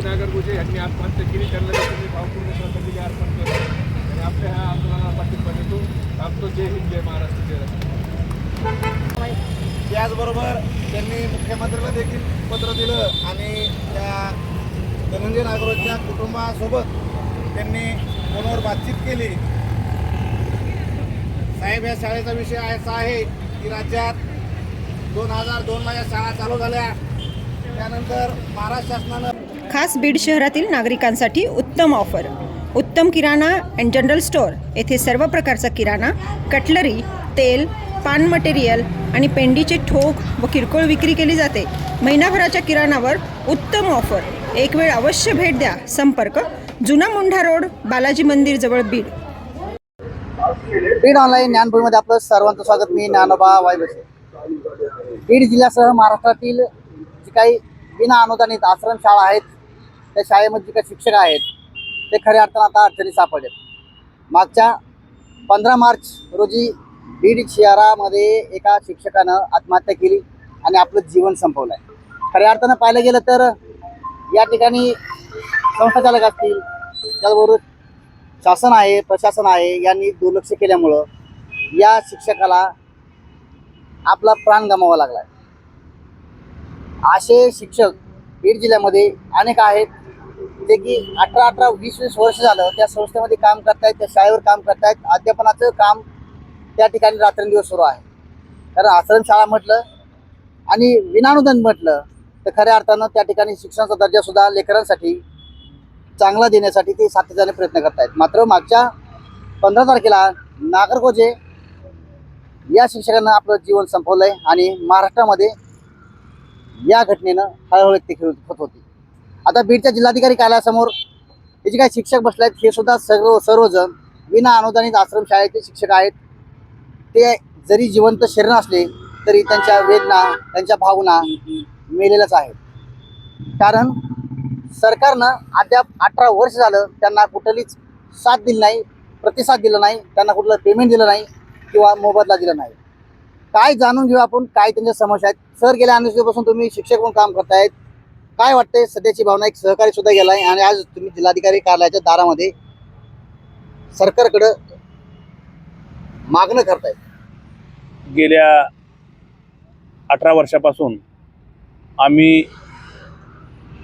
धनंजय नागरगुजे यांनी आत्महत्या केली त्यांना मी भावपूर्ण श्रद्धांजली अर्पण करतो आणि आपल्या ह्या आंदोलनाला पाठिंबा देतो. थांबतो जय हिंद जय महाराष्ट्र जय राष्ट्र. त्याचबरोबर त्यांनी मुख्यमंत्र्याला देखील पत्र दिलं आणि त्या धनंजय नागरोजच्या कुटुंबासोबत त्यांनी फोनवर बातचीत केली. साहेब या शाळेचा विषय असा आहे की राज्यात दोन हजार दोनला या शाळा चालू झाल्या. त्यानंतर महाराष्ट्र शासनानं खास बीड शहरातील नागरिकांसाठी उत्तम ऑफर. उत्तम किराणा अँड जनरल स्टोअर येथे सर्व प्रकारचा किराणा कटलरी तेल पान मटेरियल आणि पेंडीचे ठोक व किरकोळ विक्री केली जाते. महिनाभराच्या किराणावर उत्तम ऑफर. एक वेळ अवश्य भेट द्या. संपर्क जुना मुंढा रोड बालाजी मंदिर जवळ बीड. बीड ऑनलाईन ज्ञानपूरमध्ये आपलं सर्वांचं स्वागत. मी ज्ञानोबा वायबसे बीड जिल्ह्यासह महाराष्ट्रातील जी काही विना अनुदानित आश्रमशाळा आहेत त्या शाळेमध्ये जे काही शिक्षक आहेत ते खऱ्या अर्थानं आता अडचणी सापडलेत. मागच्या पंधरा मार्च रोजी बीड शहरामध्ये एका शिक्षकानं आत्महत्या केली आणि आपलं जीवन संपवलं आहे खऱ्या अर्थानं पाहिलं गेलं तर या ठिकाणी संस्थाचालक असतील त्याचबरोबर शासन आहे प्रशासन आहे यांनी दुर्लक्ष केल्यामुळं या शिक्षकाला आपला प्राण गमावा लागला असे शिक्षक बीड जिल्ह्यामध्ये अनेक आहेत. जे की अठरा अठरा वीस वीस वर्ष झालं त्या संस्थेमध्ये काम करतायत त्या शाळेवर काम करतायत. अध्यापनाचं काम त्या ठिकाणी रात्रंदिवस सुरू आहे. कारण आश्रमशाळा म्हटलं आणि विनानुदान म्हटलं तर खऱ्या अर्थानं त्या ठिकाणी शिक्षणाचा दर्जासुद्धा लेकरांसाठी चांगला देण्यासाठी ते सातत्याने प्रयत्न करतायत. मात्र मागच्या पंधरा तारखेला नागरगोजे या शिक्षकांना आपलं जीवन संपवलं आहे आणि महाराष्ट्रामध्ये या घटनेनं हळहळ व्यक्त होत होती. आता बीडच्या जिल्हाधिकारी कार्यालयासमोर हे जे काही शिक्षक बसले आहेत हे सुद्धा सर्व सर्वजण विना अनुदानित आश्रमशाळेचे शिक्षक आहेत. ते जरी जिवंत शरीर असले तरी त्यांच्या वेदना त्यांच्या भावना मेलेल्याच आहेत. कारण सरकारनं अद्याप अठरा वर्ष झालं त्यांना कुठलीच साथ दिली नाही प्रतिसाद दिला नाही त्यांना कुठलं पेमेंट दिलं नाही किंवा मोबदला दिला नाही. काय जाणून घेऊ आपण काय त्यांच्या समस्या आहेत? सर गेल्या अनेक दिवसापासून तुम्ही शिक्षक म्हणून काम करतायत. काय वाटतंय? सध्याची भावना एक सहकारी सुद्धा गेला आहे आणि आज तुम्ही जिल्हाधिकारी कार्यालयाच्या दारामध्ये सरकारकडं मागणं करताय. गेल्या अठरा वर्षापासून आम्ही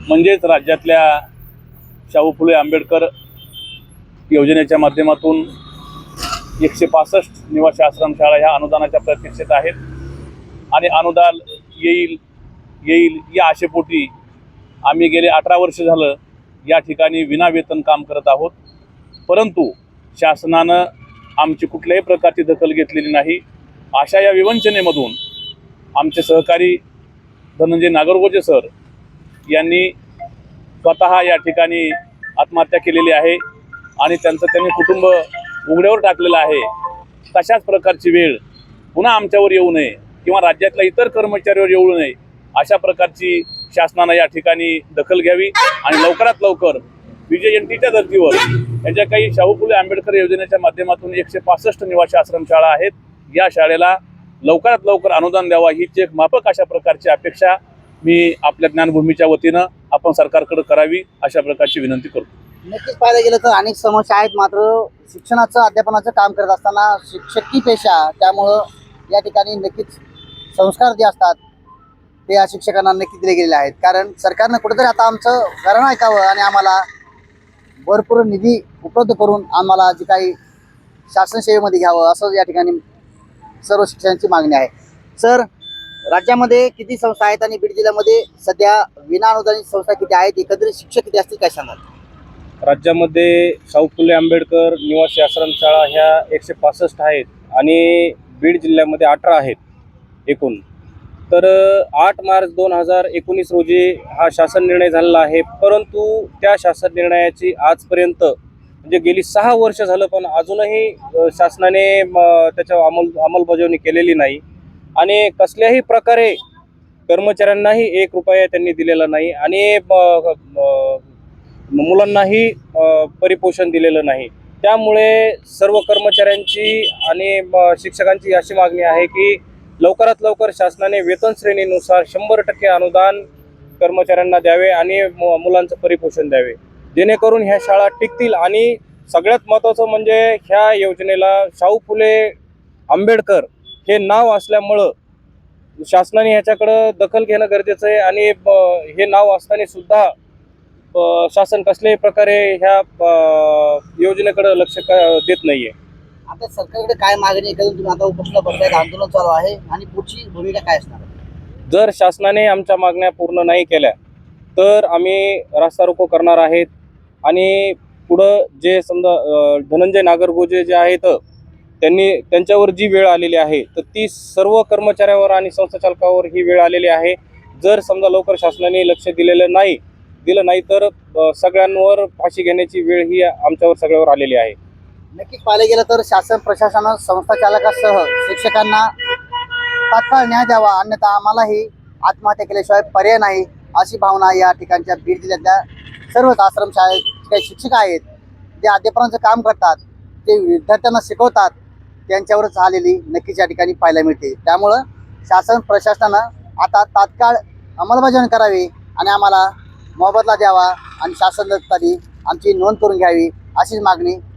म्हणजेच राज्यातल्या शाहू फुले आंबेडकर योजनेच्या माध्यमातून एकशे पासष्ट निवासी आश्रमशाळा ह्या अनुदानाच्या प्रतीक्षेत आहेत. आणि अनुदान येईल येईल या आशेपोटी आम्ही गेले अठरा वर्ष झालं या ठिकाणी विनावेतन काम करत आहोत. परंतु शासनानं आमची कुठल्याही प्रकारची दखल घेतलेली नाही. अशा या विवंचनेमधून आमचे सहकारी धनंजय नागरगोजे सर यांनी स्वतः या ठिकाणी आत्महत्या केलेली आहे आणि त्यांचं त्यांनी कुटुंब उघड्यावर टाकलेलं आहे. तशाच प्रकारची वेळ पुन्हा आमच्यावर येऊ नये किंवा राज्यातल्या इतर कर्मचाऱ्यावर येऊ नये अशा प्रकारची शासनानं या ठिकाणी दखल घ्यावी आणि लवकरात लवकर विजयंतीच्या धर्तीवर यांच्या काही शाहू फुले आंबेडकर योजनेच्या माध्यमातून एकशे पासष्ट निवासी आश्रमशाळा आहेत. या शाळेला लवकरात लवकर अनुदान द्यावा ही एक माफक अशा प्रकारची अपेक्षा मी आपल्या ज्ञानभूमीच्या वतीनं आपण सरकारकडे करावी अशा प्रकारची विनंती करतो. नक्कीच पाहायला गेलं तर अनेक समस्या आहेत. मात्र शिक्षणाचं अध्यापनाचं काम करत असताना शिक्षकी पेशा त्यामुळं या ठिकाणी नक्कीच संस्कार जे असतात ते या शिक्षकांना नक्की दिले गेलेले आहेत. कारण सरकारनं कुठेतरी आता आमचं कारण ऐकावं आणि आम्हाला भरपूर निधी उपलब्ध करून आम्हाला जे काही शासन सेवेमध्ये घ्यावं असं या ठिकाणी सर्व शिक्षकांची मागणी आहे. सर राज्यामध्ये किती संस्था आहेत आणि बीड जिल्ह्यामध्ये सध्या विना अनुदानित संस्था किती आहेत? एकत्रित शिक्षक किती असतील काय सांगाल? राज्यामध्ये शाहू फुले आंबेडकर निवासी आश्रमशाळा ह्या एकशे पासष्ट आहेत आणि बीड जिल्ह्यामध्ये अठरा आहेत एकूण. तर आठ मार्च दोन हजार एकोणीस रोजी हा शासन निर्णय झालेला आहे. परंतु त्या शासन निर्णयाची आजपर्यंत म्हणजे गेली सहा वर्ष झालं पण अजूनही शासनाने त्याच्या अंमल अंमलबजावणी केलेली नाही. आणि कसल्याही प्रकारे कर्मचाऱ्यांनाही एक रुपया त्यांनी दिलेला नाही आणि मुलांनाही परिपोषण दिलेलं नाही. त्यामुळे सर्व कर्मचाऱ्यांची आणि म, शिक्षकांची अशी मागणी आहे की लवकरात लवकर शासनाने वेतन श्रेणीनुसार शंभर टक्के अनुदान कर्मचाऱ्यांना द्यावे आणि मुलांचं परिपोषण द्यावे. जेणेकरून ह्या शाळा टिकतील आणि सगळ्यात महत्त्वाचं म्हणजे ह्या योजनेला शाहू फुले आंबेडकर हे नाव असल्यामुळं शासनाने ह्याच्याकडं दखल घेणं गरजेचं आहे आणि हे नाव असताना सुद्धा शासन कसल्याही प्रकारे ह्या योजनेकडं लक्ष देत देत आहे आता सरकारकडे काय मागणी आहे तुम्ही आता उपोषणा बसतायत आंदोलन चालू आहे आणि पुढची भूमिका काय असणार? जर शासनाने आमच्या मागण्या पूर्ण नाही केल्या तर आम्ही रास्ता रोको करणार आहेत. आणि पुढं जे समजा धनंजय नागरगोजे जे आहेत त्यांनी त्यांच्यावर जी वेळ आलेली आहे तर ती सर्व कर्मचाऱ्यावर आणि संस्थाचालकावर ही वेळ आलेली आहे. जर समजा लवकर शासनाने लक्ष दिलेलं नाही दिलं नाही तर सगळ्यांवर फाशी घेण्याची वेळ ही आमच्यावर सगळ्यावर आलेली आहे. नक्कीच पाहिलं गेलं तर शासन प्रशासनानं संस्था चालकासह शिक्षकांना तात्काळ न्याय द्यावा अन्यथा आम्हालाही आत्महत्या केल्याशिवाय पर्याय नाही अशी भावना या ठिकाणच्या बीड जिल्ह्यातल्या सर्वच आश्रम शाळेत काही शिक्षक आहेत. जे अध्यापनाचं काम करतात ते विद्यार्थ्यांना शिकवतात त्यांच्यावरच झालेली नक्कीच या ठिकाणी पाहायला मिळते. त्यामुळं शासन प्रशासनानं आता तात्काळ अंमलबजावणी करावी आणि आम्हाला मोबदला द्यावा आणि शासन तरी आमची नोंद करून घ्यावी अशीच मागणी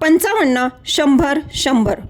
पंचावन्न शंभर शंभर